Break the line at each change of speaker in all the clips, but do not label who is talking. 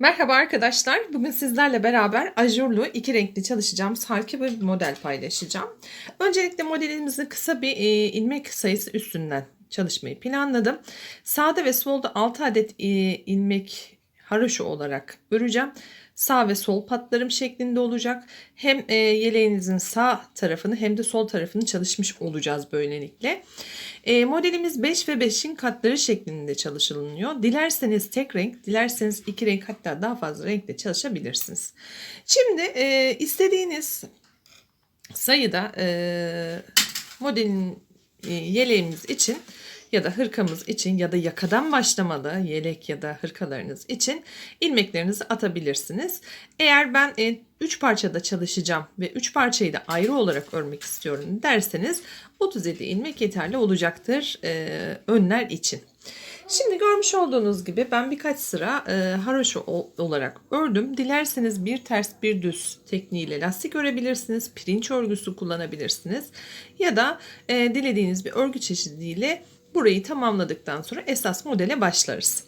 Merhaba arkadaşlar. Bugün sizlerle beraber ajurlu iki renkli çalışacağımız harika bir model paylaşacağım. Öncelikle modelimizin kısa bir e, ilmek sayısı üstünden çalışmayı planladım. Sağda ve solda 6 adet e, ilmek haroşa olarak öreceğim. Sağ ve sol patlarım şeklinde olacak. Hem e, yeleğinizin sağ tarafını hem de sol tarafını çalışmış olacağız böylelikle. E, modelimiz 5 ve 5'in katları şeklinde çalışılıyor. Dilerseniz tek renk, dilerseniz iki renk hatta daha fazla renkle çalışabilirsiniz. Şimdi e, istediğiniz sayıda e, modelin e, yeleğimiz için ya da hırkamız için ya da yakadan başlamalı yelek ya da hırkalarınız için ilmeklerinizi atabilirsiniz. Eğer ben 3 e, parçada çalışacağım ve 3 parçayı da ayrı olarak örmek istiyorum derseniz 37 ilmek yeterli olacaktır e, önler için. Şimdi görmüş olduğunuz gibi ben birkaç sıra e, haroşa olarak ördüm. Dilerseniz bir ters bir düz tekniğiyle lastik örebilirsiniz. Pirinç örgüsü kullanabilirsiniz. Ya da e, dilediğiniz bir örgü çeşidiyle burayı tamamladıktan sonra esas modele başlarız.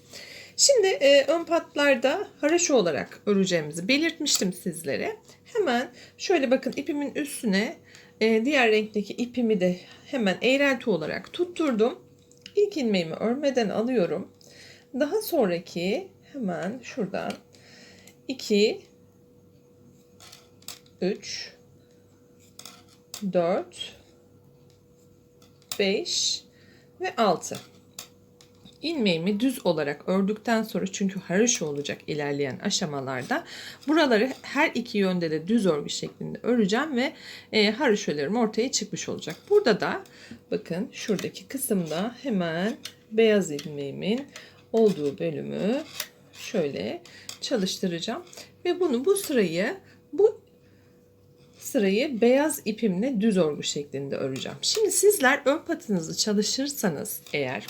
Şimdi e, ön patlarda haraşo olarak öreceğimizi belirtmiştim sizlere. Hemen şöyle bakın ipimin üstüne e, diğer renkteki ipimi de hemen eğrelti olarak tutturdum. İlk ilmeğimi örmeden alıyorum. Daha sonraki hemen şuradan 2 3 4 5 ve 6 ilmeğimi düz olarak ördükten sonra çünkü haroşa olacak ilerleyen aşamalarda buraları her iki yönde de düz örgü şeklinde öreceğim ve e, haroşalarım ortaya çıkmış olacak. Burada da bakın şuradaki kısımda hemen beyaz ilmeğimin olduğu bölümü şöyle çalıştıracağım ve bunu bu sırayı bu sırayı beyaz ipimle düz örgü şeklinde öreceğim. Şimdi sizler ön patınızı çalışırsanız eğer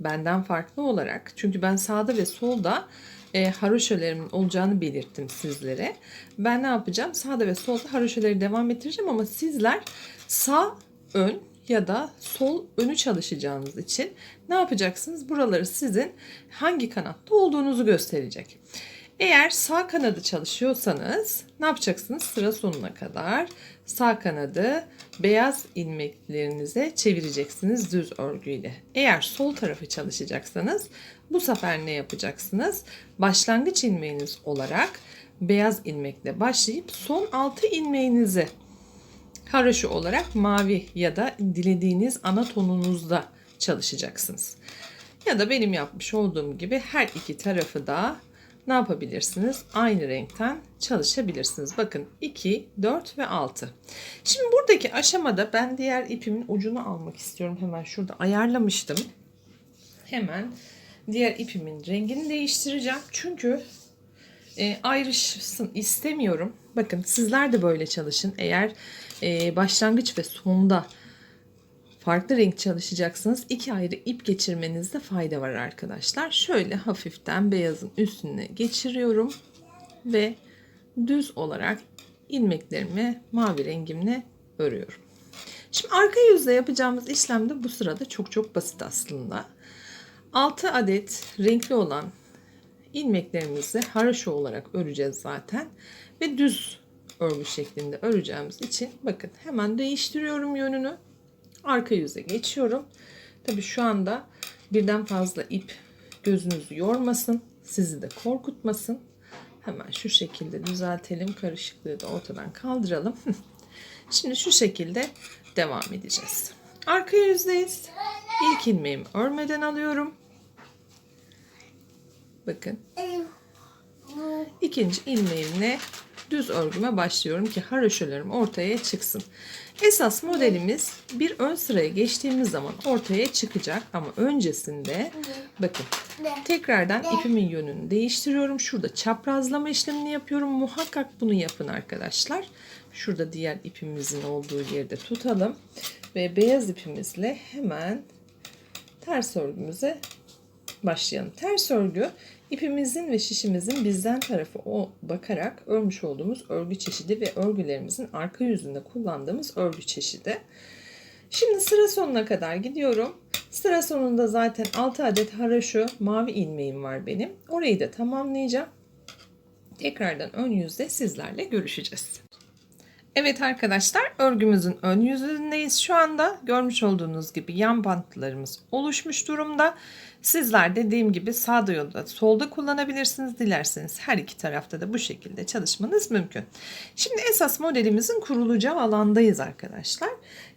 benden farklı olarak çünkü ben sağda ve solda e, haroşelerimin olacağını belirttim sizlere. Ben ne yapacağım? Sağda ve solda haroşeleri devam ettireceğim ama sizler sağ ön ya da sol önü çalışacağınız için ne yapacaksınız? Buraları sizin hangi kanatta olduğunuzu gösterecek. Eğer sağ kanadı çalışıyorsanız ne yapacaksınız? Sıra sonuna kadar sağ kanadı beyaz ilmeklerinize çevireceksiniz düz örgüyle. Eğer sol tarafı çalışacaksanız bu sefer ne yapacaksınız? Başlangıç ilmeğiniz olarak beyaz ilmekle başlayıp son 6 ilmeğinizi haroşa olarak mavi ya da dilediğiniz ana tonunuzda çalışacaksınız. Ya da benim yapmış olduğum gibi her iki tarafı da ne yapabilirsiniz? Aynı renkten çalışabilirsiniz. Bakın 2, 4 ve 6. Şimdi buradaki aşamada ben diğer ipimin ucunu almak istiyorum. Hemen şurada ayarlamıştım. Hemen diğer ipimin rengini değiştireceğim. Çünkü e, ayrışsın istemiyorum. Bakın sizler de böyle çalışın. Eğer e, başlangıç ve sonda farklı renk çalışacaksınız. İki ayrı ip geçirmenizde fayda var arkadaşlar. Şöyle hafiften beyazın üstüne geçiriyorum ve düz olarak ilmeklerimi mavi rengimle örüyorum. Şimdi arka yüzle yapacağımız işlem de bu sırada çok çok basit aslında. 6 adet renkli olan ilmeklerimizi haroşa olarak öreceğiz zaten ve düz örgü şeklinde öreceğimiz için bakın hemen değiştiriyorum yönünü arka yüze geçiyorum. Tabi şu anda birden fazla ip gözünüzü yormasın. Sizi de korkutmasın. Hemen şu şekilde düzeltelim. Karışıklığı da ortadan kaldıralım. Şimdi şu şekilde devam edeceğiz. Arka yüzdeyiz. İlk ilmeğimi örmeden alıyorum. Bakın. İkinci ilmeğimle düz örgüme başlıyorum ki haroşalarım ortaya çıksın. Esas modelimiz bir ön sıraya geçtiğimiz zaman ortaya çıkacak ama öncesinde bakın tekrardan ipimin yönünü değiştiriyorum. Şurada çaprazlama işlemini yapıyorum. Muhakkak bunu yapın arkadaşlar. Şurada diğer ipimizin olduğu yerde tutalım ve beyaz ipimizle hemen ters örgümüze başlayalım. Ters örgü ipimizin ve şişimizin bizden tarafı o bakarak örmüş olduğumuz örgü çeşidi ve örgülerimizin arka yüzünde kullandığımız örgü çeşidi. Şimdi sıra sonuna kadar gidiyorum. Sıra sonunda zaten 6 adet haraşo mavi ilmeğim var benim. Orayı da tamamlayacağım. Tekrardan ön yüzde sizlerle görüşeceğiz. Evet arkadaşlar örgümüzün ön yüzündeyiz şu anda. Görmüş olduğunuz gibi yan bantlarımız oluşmuş durumda. Sizler dediğim gibi sağda ya da solda kullanabilirsiniz. Dilerseniz her iki tarafta da bu şekilde çalışmanız mümkün. Şimdi esas modelimizin kurulacağı alandayız arkadaşlar.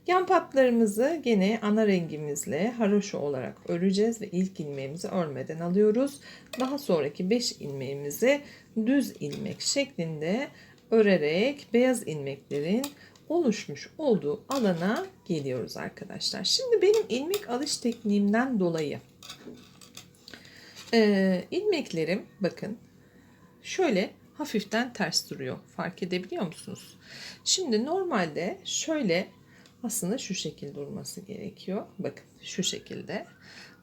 Yan patlarımızı gene ana rengimizle haroşa olarak öreceğiz ve ilk ilmeğimizi örmeden alıyoruz. Daha sonraki 5 ilmeğimizi düz ilmek şeklinde örerek beyaz ilmeklerin oluşmuş olduğu alana geliyoruz arkadaşlar. Şimdi benim ilmek alış tekniğimden dolayı e, ilmeklerim bakın şöyle hafiften ters duruyor. Fark edebiliyor musunuz? Şimdi normalde şöyle aslında şu şekilde durması gerekiyor. Bakın şu şekilde.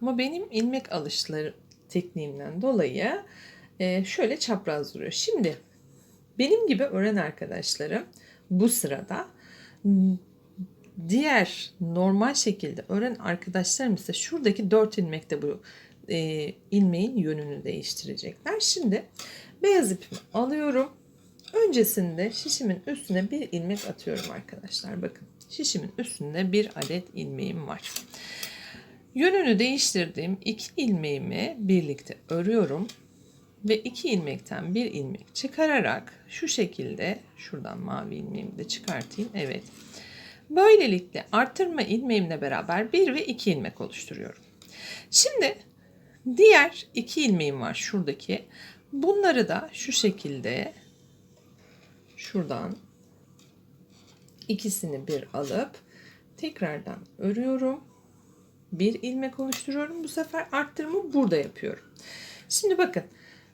Ama benim ilmek alışları tekniğimden dolayı e, şöyle çapraz duruyor. Şimdi benim gibi öğren arkadaşlarım bu sırada diğer normal şekilde öğren arkadaşlarım ise şuradaki dört ilmekte bu e, ilmeğin yönünü değiştirecekler. Şimdi beyaz ipimi alıyorum. Öncesinde şişimin üstüne bir ilmek atıyorum arkadaşlar. Bakın şişimin üstünde bir adet ilmeğim var. Yönünü değiştirdiğim iki ilmeğimi birlikte örüyorum ve iki ilmekten bir ilmek çıkararak şu şekilde şuradan mavi ilmeğimi de çıkartayım. Evet. Böylelikle arttırma ilmeğimle beraber bir ve iki ilmek oluşturuyorum. Şimdi diğer iki ilmeğim var şuradaki. Bunları da şu şekilde şuradan ikisini bir alıp tekrardan örüyorum. Bir ilmek oluşturuyorum. Bu sefer arttırımı burada yapıyorum. Şimdi bakın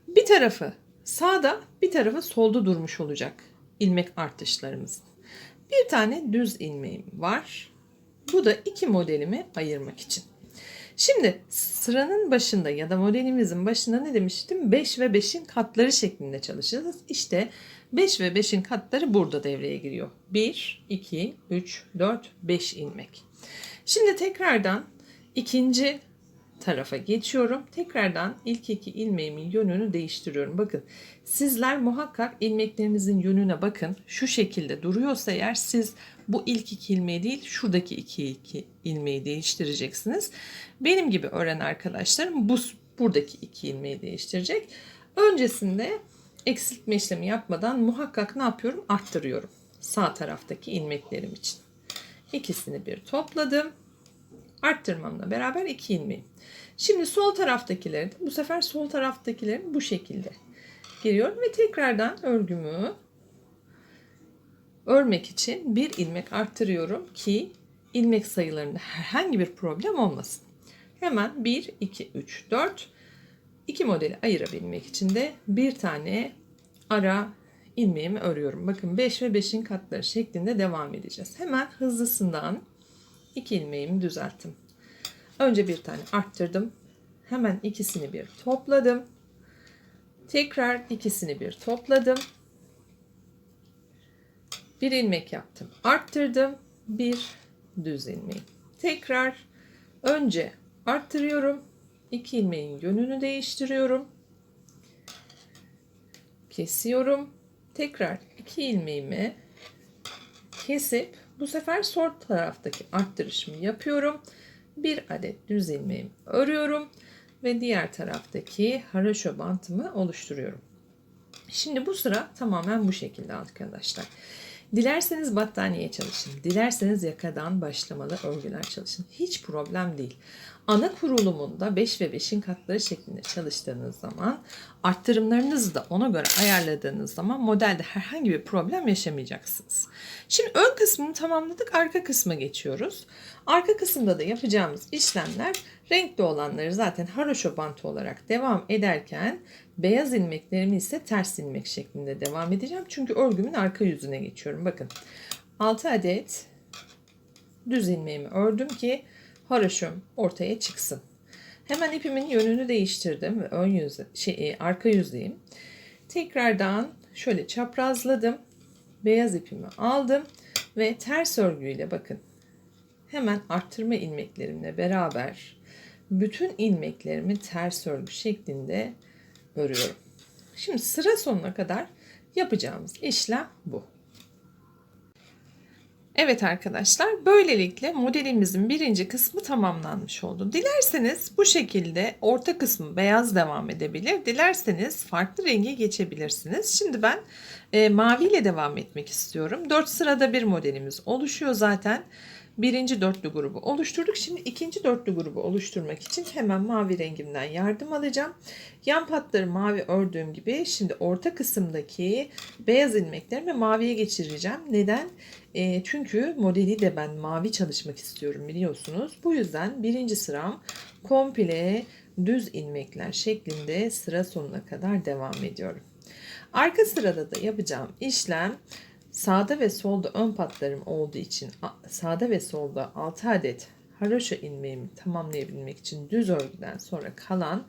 bir tarafı sağda bir tarafı solda durmuş olacak ilmek artışlarımız. Bir tane düz ilmeğim var. Bu da iki modelimi ayırmak için. Şimdi sıranın başında ya da modelimizin başında ne demiştim? 5 ve 5'in katları şeklinde çalışacağız. İşte 5 ve 5'in katları burada devreye giriyor. 1, 2, 3, 4, 5 ilmek. Şimdi tekrardan ikinci tarafa geçiyorum. Tekrardan ilk iki ilmeğimin yönünü değiştiriyorum. Bakın sizler muhakkak ilmeklerinizin yönüne bakın. Şu şekilde duruyorsa eğer siz bu ilk iki ilmeği değil şuradaki iki, iki ilmeği değiştireceksiniz. Benim gibi öğren arkadaşlarım bu buradaki iki ilmeği değiştirecek. Öncesinde eksiltme işlemi yapmadan muhakkak ne yapıyorum? Arttırıyorum. Sağ taraftaki ilmeklerim için. İkisini bir topladım. Arttırmamla beraber iki ilmeğim. Şimdi sol taraftakileri bu sefer sol taraftakilerin bu şekilde giriyorum ve tekrardan örgümü örmek için bir ilmek arttırıyorum ki ilmek sayılarında herhangi bir problem olmasın. Hemen 1, 2, 3, 4 iki modeli ayırabilmek için de bir tane ara ilmeğimi örüyorum. Bakın 5 ve 5'in katları şeklinde devam edeceğiz. Hemen hızlısından iki ilmeğimi düzelttim. Önce bir tane arttırdım. Hemen ikisini bir topladım. Tekrar ikisini bir topladım. Bir ilmek yaptım. Arttırdım. Bir düz ilmeği. Tekrar önce arttırıyorum. İki ilmeğin yönünü değiştiriyorum. Kesiyorum. Tekrar iki ilmeğimi kesip bu sefer sol taraftaki arttırışımı yapıyorum bir adet düz ilmeğimi örüyorum ve diğer taraftaki haraşo bantımı oluşturuyorum. Şimdi bu sıra tamamen bu şekilde arkadaşlar. Dilerseniz battaniye çalışın. Dilerseniz yakadan başlamalı örgüler çalışın. Hiç problem değil. Ana kurulumunda 5 ve 5'in katları şeklinde çalıştığınız zaman arttırımlarınızı da ona göre ayarladığınız zaman modelde herhangi bir problem yaşamayacaksınız. Şimdi ön kısmını tamamladık. Arka kısma geçiyoruz. Arka kısımda da yapacağımız işlemler renkli olanları zaten haroşo bantı olarak devam ederken beyaz ilmeklerimi ise ters ilmek şeklinde devam edeceğim. Çünkü örgümün arka yüzüne geçiyorum. Bakın 6 adet düz ilmeğimi ördüm ki haroşom ortaya çıksın. Hemen ipimin yönünü değiştirdim ve ön yüz şey e, arka yüzeyim. Tekrardan şöyle çaprazladım. Beyaz ipimi aldım ve ters örgüyle bakın. Hemen arttırma ilmeklerimle beraber bütün ilmeklerimi ters örgü şeklinde örüyorum. Şimdi sıra sonuna kadar yapacağımız işlem bu. Evet arkadaşlar böylelikle modelimizin birinci kısmı tamamlanmış oldu. Dilerseniz bu şekilde orta kısmı beyaz devam edebilir. Dilerseniz farklı renge geçebilirsiniz. Şimdi ben e, mavi devam etmek istiyorum. 4 sırada bir modelimiz oluşuyor zaten. Birinci dörtlü grubu oluşturduk. Şimdi ikinci dörtlü grubu oluşturmak için hemen mavi rengimden yardım alacağım. Yan patları mavi ördüğüm gibi şimdi orta kısımdaki beyaz ilmeklerimi maviye geçireceğim. Neden? E, çünkü modeli de ben mavi çalışmak istiyorum biliyorsunuz. Bu yüzden birinci sıram komple düz ilmekler şeklinde sıra sonuna kadar devam ediyorum. Arka sırada da yapacağım işlem sağda ve solda ön patlarım olduğu için sağda ve solda 6 adet haroşa ilmeğimi tamamlayabilmek için düz örgüden sonra kalan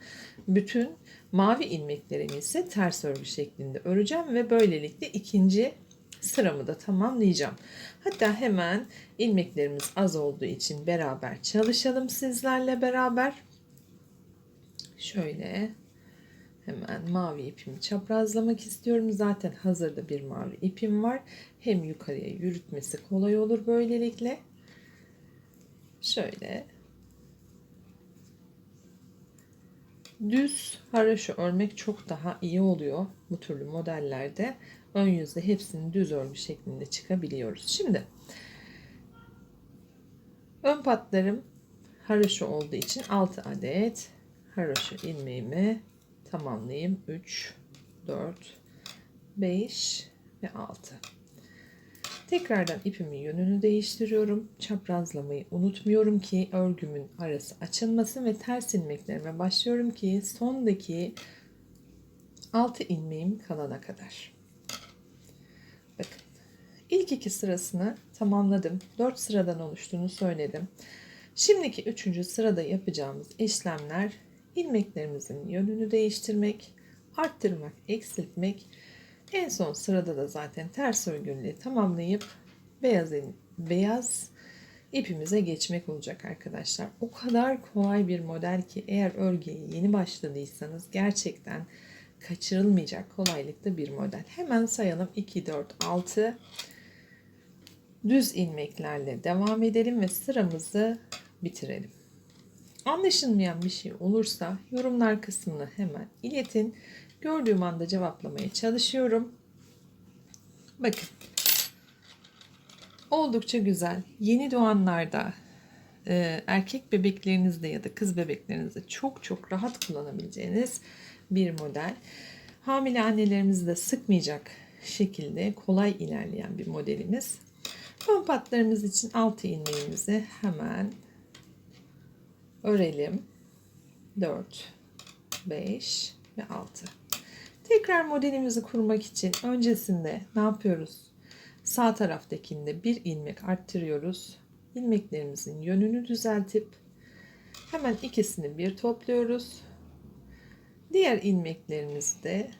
bütün mavi ilmeklerimi ise ters örgü şeklinde öreceğim ve böylelikle ikinci sıramı da tamamlayacağım. Hatta hemen ilmeklerimiz az olduğu için beraber çalışalım sizlerle beraber. Şöyle hemen mavi ipimi çaprazlamak istiyorum. Zaten hazırda bir mavi ipim var. Hem yukarıya yürütmesi kolay olur böylelikle. Şöyle düz haraşo örmek çok daha iyi oluyor bu türlü modellerde ön yüzde hepsini düz örgü şeklinde çıkabiliyoruz. Şimdi ön patlarım haroşa olduğu için 6 adet haroşa ilmeğimi tamamlayayım. 3, 4, 5 ve 6. Tekrardan ipimin yönünü değiştiriyorum. Çaprazlamayı unutmuyorum ki örgümün arası açılmasın ve ters ilmeklerime başlıyorum ki sondaki 6 ilmeğim kalana kadar. Bakın. İlk iki sırasını tamamladım. 4 sıradan oluştuğunu söyledim. Şimdiki üçüncü sırada yapacağımız işlemler ilmeklerimizin yönünü değiştirmek, arttırmak, eksiltmek. En son sırada da zaten ters örgüyle tamamlayıp beyaz beyaz ipimize geçmek olacak arkadaşlar. O kadar kolay bir model ki eğer örgüye yeni başladıysanız gerçekten kaçırılmayacak kolaylıkta bir model. Hemen sayalım 2 4 6 düz ilmeklerle devam edelim ve sıramızı bitirelim. Anlaşılmayan bir şey olursa yorumlar kısmına hemen iletin. Gördüğüm anda cevaplamaya çalışıyorum. Bakın. Oldukça güzel. Yeni doğanlarda e, erkek bebeklerinizde ya da kız bebeklerinizde çok çok rahat kullanabileceğiniz bir model. Hamile annelerimizi de sıkmayacak şekilde kolay ilerleyen bir modelimiz. Ön patlarımız için 6 ilmeğimizi hemen örelim. 4, 5 ve 6. Tekrar modelimizi kurmak için öncesinde ne yapıyoruz? Sağ taraftakinde bir ilmek arttırıyoruz. İlmeklerimizin yönünü düzeltip hemen ikisini bir topluyoruz. Diğer ilmeklerimizi de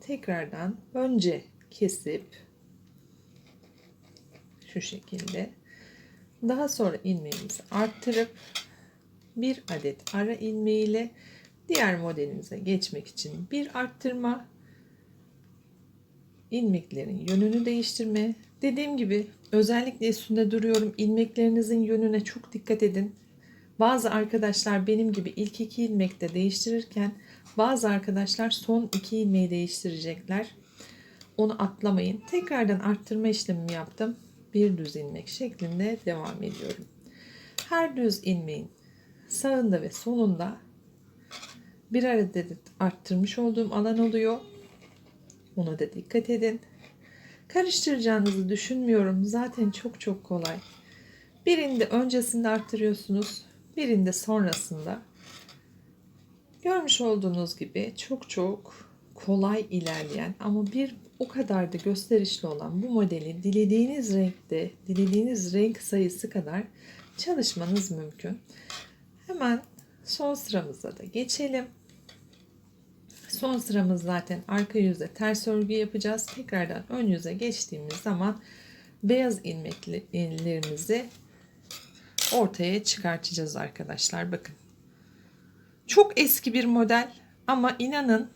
tekrardan önce kesip şu şekilde daha sonra ilmeğimizi arttırıp bir adet ara ilmeği ile diğer modelimize geçmek için bir arttırma ilmeklerin yönünü değiştirme dediğim gibi özellikle üstünde duruyorum ilmeklerinizin yönüne çok dikkat edin bazı arkadaşlar benim gibi ilk iki ilmekte değiştirirken bazı arkadaşlar son iki ilmeği değiştirecekler. Onu atlamayın. Tekrardan arttırma işlemimi yaptım. Bir düz ilmek şeklinde devam ediyorum. Her düz ilmeğin sağında ve solunda bir adet arttırmış olduğum alan oluyor. Ona da dikkat edin. Karıştıracağınızı düşünmüyorum. Zaten çok çok kolay. Birinde öncesinde arttırıyorsunuz. Birinde sonrasında. Görmüş olduğunuz gibi çok çok kolay ilerleyen ama bir o kadar da gösterişli olan bu modeli dilediğiniz renkte, dilediğiniz renk sayısı kadar çalışmanız mümkün. Hemen son sıramıza da geçelim. Son sıramız zaten arka yüzde ters örgü yapacağız. Tekrardan ön yüze geçtiğimiz zaman beyaz ilmeklerimizi ortaya çıkartacağız arkadaşlar. Bakın. Çok eski bir model ama inanın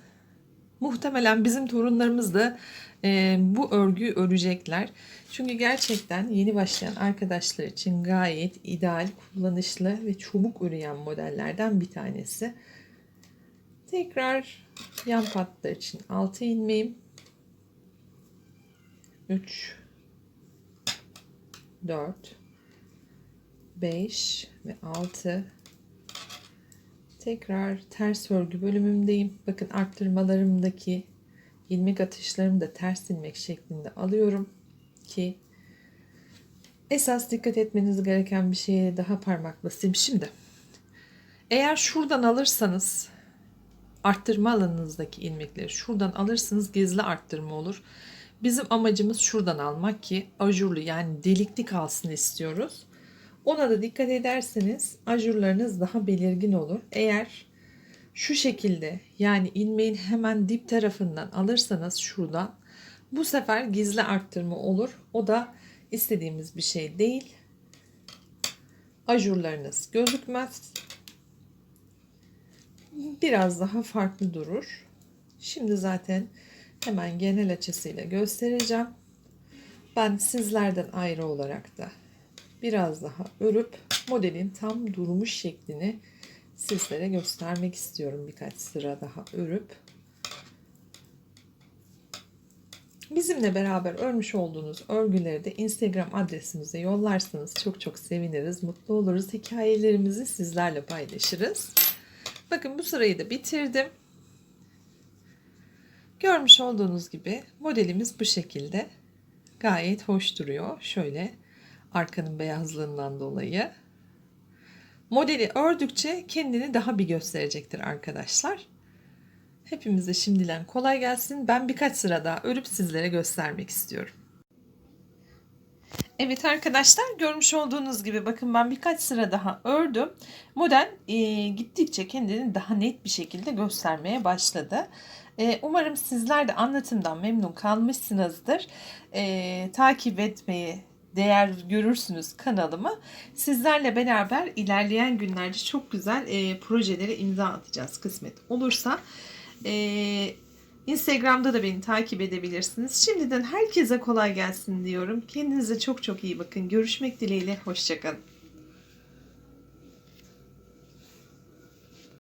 Muhtemelen bizim torunlarımız da e, bu örgüyü örecekler. Çünkü gerçekten yeni başlayan arkadaşlar için gayet ideal, kullanışlı ve çabuk üreyen modellerden bir tanesi. Tekrar yan patlar için 6 ilmeğim. 3 4 5 ve 6 tekrar ters örgü bölümümdeyim. Bakın arttırmalarımdaki ilmek atışlarımı da ters ilmek şeklinde alıyorum ki esas dikkat etmeniz gereken bir şeye daha parmak basayım. Şimdi eğer şuradan alırsanız arttırma alanınızdaki ilmekleri şuradan alırsanız gizli arttırma olur. Bizim amacımız şuradan almak ki ajurlu yani delikli kalsın istiyoruz. Ona da dikkat ederseniz ajurlarınız daha belirgin olur. Eğer şu şekilde yani ilmeğin hemen dip tarafından alırsanız şuradan bu sefer gizli arttırma olur. O da istediğimiz bir şey değil. Ajurlarınız gözükmez. Biraz daha farklı durur. Şimdi zaten hemen genel açısıyla göstereceğim. Ben sizlerden ayrı olarak da biraz daha örüp modelin tam durmuş şeklini sizlere göstermek istiyorum. Birkaç sıra daha örüp Bizimle beraber örmüş olduğunuz örgüleri de Instagram adresimize yollarsanız çok çok seviniriz, mutlu oluruz. Hikayelerimizi sizlerle paylaşırız. Bakın bu sırayı da bitirdim. Görmüş olduğunuz gibi modelimiz bu şekilde. Gayet hoş duruyor. Şöyle arkanın beyazlığından dolayı. Modeli ördükçe kendini daha bir gösterecektir arkadaşlar. Hepimize şimdiden kolay gelsin. Ben birkaç sıra daha örüp sizlere göstermek istiyorum. Evet arkadaşlar görmüş olduğunuz gibi bakın ben birkaç sıra daha ördüm. Model e, gittikçe kendini daha net bir şekilde göstermeye başladı. E, umarım sizler de anlatımdan memnun kalmışsınızdır. E, takip etmeyi, değer görürsünüz kanalımı. Sizlerle beraber ilerleyen günlerde çok güzel e, projelere imza atacağız kısmet olursa. E, Instagram'da da beni takip edebilirsiniz. Şimdiden herkese kolay gelsin diyorum. Kendinize çok çok iyi bakın. Görüşmek dileğiyle. Hoşçakalın.